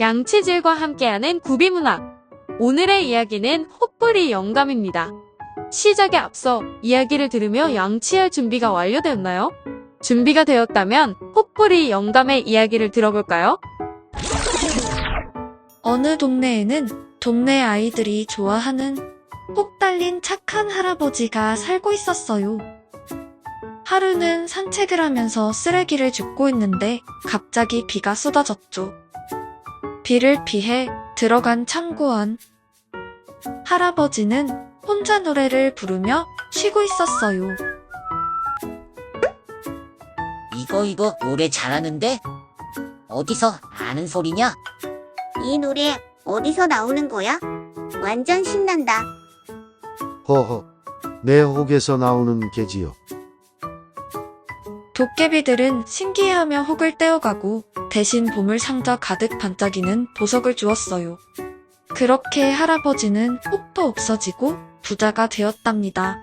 양치질과 함께하는 구비문학. 오늘의 이야기는 헛불이 영감입니다. 시작에 앞서 이야기를 들으며 양치할 준비가 완료되었나요? 준비가 되었다면 헛불이 영감의 이야기를 들어볼까요? 어느 동네에는 동네 아이들이 좋아하는 혹 달린 착한 할아버지가 살고 있었어요. 하루는 산책을 하면서 쓰레기를 줍고 있는데 갑자기 비가 쏟아졌죠. 비를 피해 들어간 창고 안. 할아버지는 혼자 노래를 부르며 쉬고 있었어요. 이거 이거 노래 잘하는데? 어디서 아는 소리냐? 이 노래 어디서 나오는 거야? 완전 신난다. 허허, 내 혹에서 나오는 개지요. 도깨비들은 신기해하며 혹을 떼어가고 대신 보물 상자 가득 반짝이는 보석을 주었어요. 그렇게 할아버지는 혹도 없어지고 부자가 되었답니다.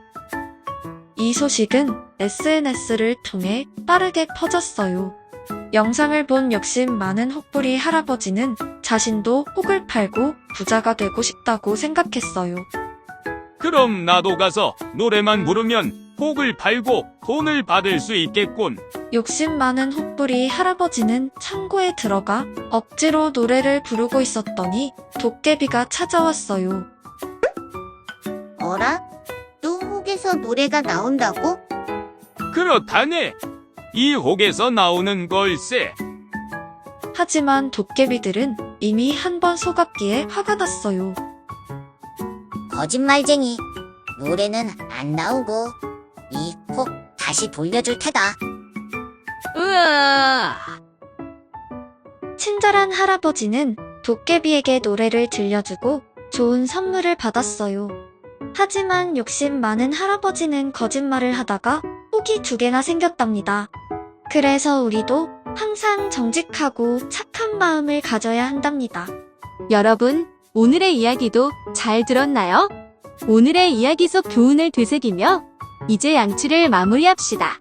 이 소식은 SNS를 통해 빠르게 퍼졌어요. 영상을 본 욕심 많은 혹부리 할아버지는 자신도 혹을 팔고 부자가 되고 싶다고 생각했어요. 그럼 나도 가서 노래만 부르면 혹을 팔고 돈을 받을 수 있겠군. 욕심 많은 혹부리 할아버지는 창고에 들어가 억지로 노래를 부르고 있었더니 도깨비가 찾아왔어요. 어라? 또 혹에서 노래가 나온다고? 그렇다네. 이 혹에서 나오는 걸세. 하지만 도깨비들은 이미 한 번 속았기에 화가 났어요. 거짓말쟁이. 노래는 안 나오고 이혹 다시 돌려줄 테다. 으아! 친절한 할아버지는 도깨비에게 노래를 들려주고 좋은 선물을 받았어요. 하지만 욕심 많은 할아버지는 거짓말을 하다가 혹이 두 개나 생겼답니다. 그래서 우리도 항상 정직하고 착한 마음을 가져야 한답니다. 여러분, 오늘의 이야기도 잘 들었나요? 오늘의 이야기 속 교훈을 되새기며 이제 양치를 마무리합시다.